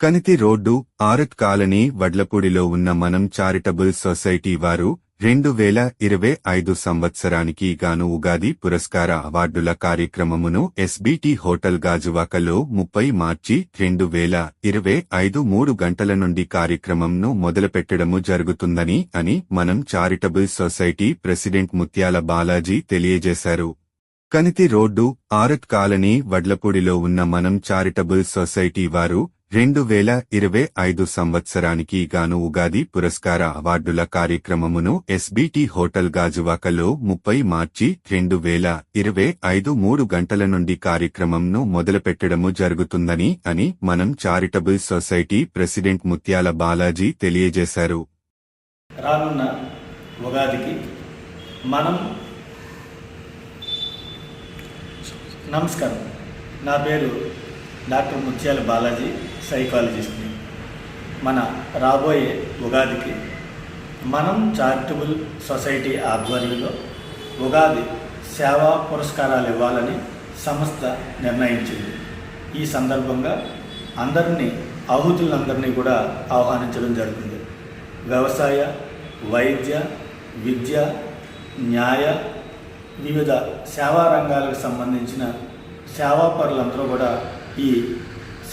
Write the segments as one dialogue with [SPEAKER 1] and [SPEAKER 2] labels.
[SPEAKER 1] Kanithi road ఆరత్ colony వడ్లపూడిలో ఉన్న మనం చారిటబుల్ సొసైటీ వారు రెండు వేల ఇరవై ఐదు సంవత్సరానికి గాను ఉగాది పురస్కార అవార్డుల కార్యక్రమమును ఎస్బీటీ హోటల్ గాజువాకలో ముప్పై మార్చి రెండు వేల ఇరవై ఐదు మూడు గంటల నుండి కార్యక్రమంను మొదలుపెట్టడము జరుగుతుందని అని మనం charitable society president Mutyala Balaji తెలియజేశారు. కనితి రోడ్డు ఆరత్ కాలనీ వడ్లపూడిలో ఉన్న మనం చారిటబుల్ సొసైటీ వారు రెండు వేల ఇరవై ఐదు సంవత్సరానికి గాను ఉగాది పురస్కార అవార్డుల కార్యక్రమమును ఎస్బీటీ హోటల్ గాజువాకలో ముప్పై మార్చి రెండు వేల ఇరవై ఐదు మూడు గంటల నుండి కార్యక్రమంను మొదలుపెట్టడము జరుగుతుందని అని మనం charitable society president Mutyala Balaji తెలియజేశారు.
[SPEAKER 2] రానున్న ఉగాదికి మనం నమస్కారం. నా పేరు డాక్టర్ ముత్యాల బాలాజీ సైకాలజిస్ట్ని మన రాబోయే ఉగాదికి మనం చారిటబుల్ సొసైటీ ఆధ్వర్యంలో ఉగాది సేవా పురస్కారాలు ఇవ్వాలని సంస్థ నిర్ణయించింది. ఈ సందర్భంగా అందరినీ ఆహుతులందరినీ కూడా ఆహ్వానించడం జరుగుతుంది. వ్యవసాయ వైద్య విద్య న్యాయ వివిధ సేవా రంగాలకు సంబంధించిన సేవాపరులందరూ కూడా ఈ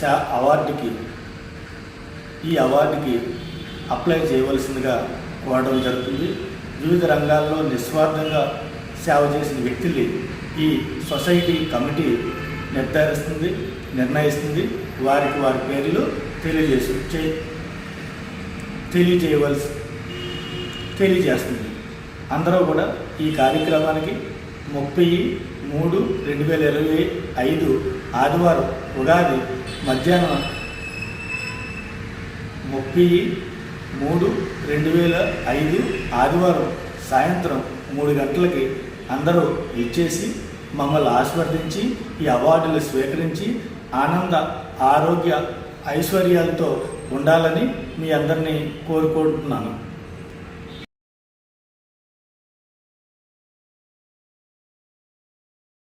[SPEAKER 2] శా అవార్డుకి ఈ అవార్డుకి అప్లై చేయవలసిందిగా కోరడం జరుగుతుంది. వివిధ రంగాల్లో నిస్వార్థంగా సేవ చేసిన వ్యక్తుల్ని ఈ సొసైటీ కమిటీ నిర్ధారిస్తుంది నిర్ణయిస్తుంది. వారికి వారి పేర్లు తెలియజేసి చే- తెలియజేయవలసి తెలియజేస్తుంది. అందరూ కూడా ఈ కార్యక్రమానికి ముప్పై మూడు రెండు వేల ఇరవై ఐదు ఆదివారం ఉగాది మధ్యాహ్నం ముప్పై మూడు రెండు వేల ఐదు ఆదివారం సాయంత్రం మూడు గంటలకి అందరూ ఇచ్చేసి మమ్మల్ని ఆస్వాదించి ఈ అవార్డులు స్వీకరించి ఆనంద ఆరోగ్య ఐశ్వర్యాలతో ఉండాలని మీ అందరినీ కోరుకుంటున్నాను.